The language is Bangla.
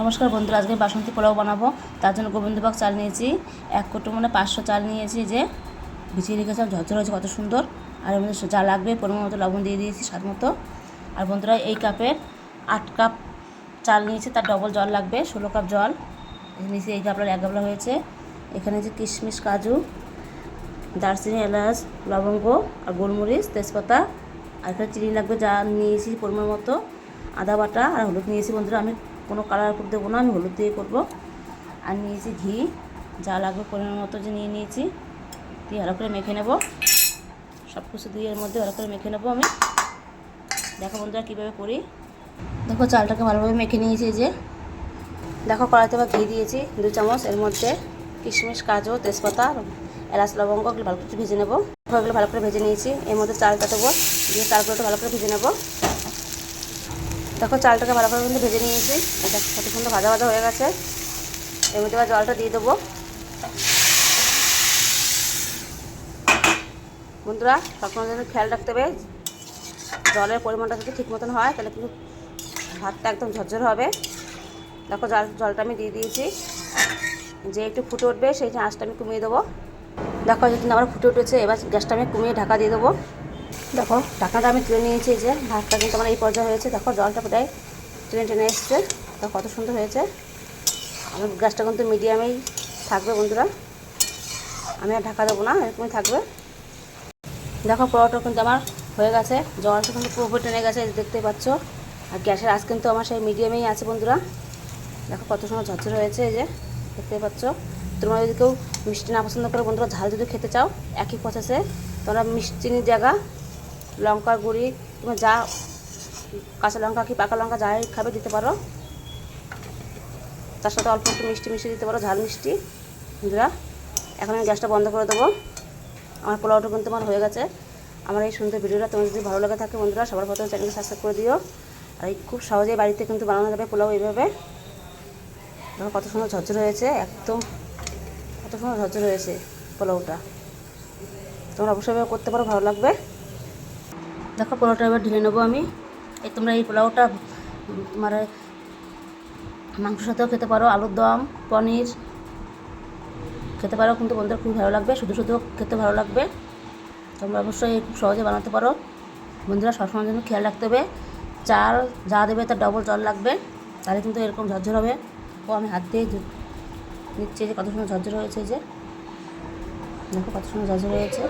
নমস্কার বন্ধুরা, আজকে বাসন্তী পোলাও বানাবো। তার জন্য গোবিন্দবাগ চাল নিয়েছি, এক কোটো মানে পাঁচশো চাল নিয়েছি যে ভিজিয়ে রেখেছিলাম ঝরঝর হয়েছে কত সুন্দর। আর মধ্যে যা লাগবে, পরিমাণ মতো লবণ দিয়ে দিয়েছি, স্বাদ মতো। আর বন্ধুরা, এই কাপের আট কাপ চাল নিয়েছি, তার ডবল জল লাগবে, ষোলো কাপ জল। নিয়েছি, এই গাবলার এক গাবলা হয়েছে। এখানে যে কিশমিশ, কাজু, দারচিনি, এলাচ, লবঙ্গ আর গোলমরিচ, তেজপাতা, আর এখানে চিনি লাগবে, যা নিয়েছি পরিমাণ মতো, আদা বাটা আর হলুদ নিয়েছি বন্ধুরা, আমি কোনো কালার করে দেবো না, আমি হলুদ দিয়ে করব। আর নিয়েছি ঘি, যা লাগবে পরিমাণ মতো যে নিয়ে নিয়েছি। দিয়ে ভালো করে মেখে নেব। সব কিছু দিয়ে এর মধ্যে ভালো করে মেখে নেব আমি। দেখো বন্ধুরা কীভাবে করি। দেখো চালটাকে ভালোভাবে মেখে নিয়েছি যে। দেখো কড়াইতে বা ঘি দিয়েছি, দু চামচ। এর মধ্যে কিশমিশ, কাজু, তেজপাতা, এলাচ, লবঙ্গ, এগুলো ভালো করে ভেজে নেব। এগুলো ভালো করে ভেজে নিয়েছি। এর মধ্যে চালটা দেবো দিয়ে চালগুলো ভালো করে ভেজে নেব। দেখো, চালটাকে ভালো করে কিন্তু ভেজে নিয়েছি। এটা কত সুন্দর ভাজা ভাজা হয়ে গেছে। এর মধ্যে এবার জলটা দিয়ে দেবো। বন্ধুরা, সবসময় যেন খেয়াল রাখতে হবে, জলের পরিমাণটা যদি ঠিক মতন হয়, তাহলে কিন্তু ভাতটা একদম ঝরঝর হবে। দেখো, জল, জলটা আমি দিয়ে দিয়েছি। যে একটু ফুটে উঠবে, সেই আঁচটা আমি কমিয়ে দেবো। দেখো যে কিন্তু আমার ফুটে উঠেছে, এবার গ্যাসটা আমি কমিয়ে ঢাকা দিয়ে দেবো। দেখো, ঢাকাটা আমি তুলে নিয়েছি যে ভাতটা কিন্তু আমার এই পর্যায়ে হয়েছে। দেখো, জলটা প্রায় টেনে টেনে এসছে। দেখো, কত সুন্দর হয়েছে। আমার গ্যাসটা কিন্তু মিডিয়ামেই থাকবে, বন্ধুরা। আমি আর ঢাকা দেবো না, এরকমই থাকবে। দেখো পোলাওটা কিন্তু আমার হয়ে গেছে। জলটা কিন্তু পুরোপুরি টেনে গেছে দেখতেই পাচ্ছ। আর গ্যাসের আজ কিন্তু আমার সেই মিডিয়ামেই আছে, বন্ধুরা। দেখো, কত সময় ঝরঝর হয়েছে এই যে দেখতে পাচ্ছ। তোমরা যদি কেউ মিষ্টি না পছন্দ করে, বন্ধুরা, ঝাল যদি খেতে চাও, একই প্রসেসে তোমরা মিষ্টি জায়গা লঙ্কার গুঁড়ি, কিংবা যা কাঁচা লঙ্কা কি পাকা লঙ্কা যাই খাবে দিতে পারো। তার সাথে অল্প একটু মিষ্টি মিষ্টি দিতে পারো, ঝাল মিষ্টি। বন্ধুরা, এখন আমি গ্যাসটা বন্ধ করে দেবো। আমার পোলাওটা কিন্তু আমার হয়ে গেছে। আমার এই সুন্দর ভিডিওটা তোমার যদি ভালো লাগে থাকে বন্ধুরা, সবার প্রথমে চ্যানেলকে সাবস্ক্রাইব করে দিও। আর এই খুব সহজেই বাড়িতে কিন্তু বানানো যাবে পোলাও এইভাবে। দেখো কত সুন্দর ঝরঝর হয়েছে, একদম কত সুন্দর ঝরঝর হয়েছে পোলাওটা। তোমরা অবশ্যই করতে পারো, ভালো লাগবে। দেখো, পোলাওটা এবার ঢেলে নেব আমি। এই তোমরা এই পোলাওটা মানে মাংসের সাথেও খেতে পারো, আলুর দম, পনির খেতে পারো, কিন্তু বন্ধুরা খুব ভালো লাগবে, শুধু শুধু খেতে ভালো লাগবে। তোমরা অবশ্যই খুব সহজে বানাতে পারো। বন্ধুরা সবসময় জন্য খেয়াল রাখতে হবে। চাল যা দেবে তার ডবল জল লাগবে, তাহলে কিন্তু এরকম ঝরঝর হবে। ও, আমি হাত দিয়ে নিচ্ছি যে কত সুন্দর ঝরঝর হয়েছে যে। দেখো কত সুন্দর ঝরঝর হয়েছে।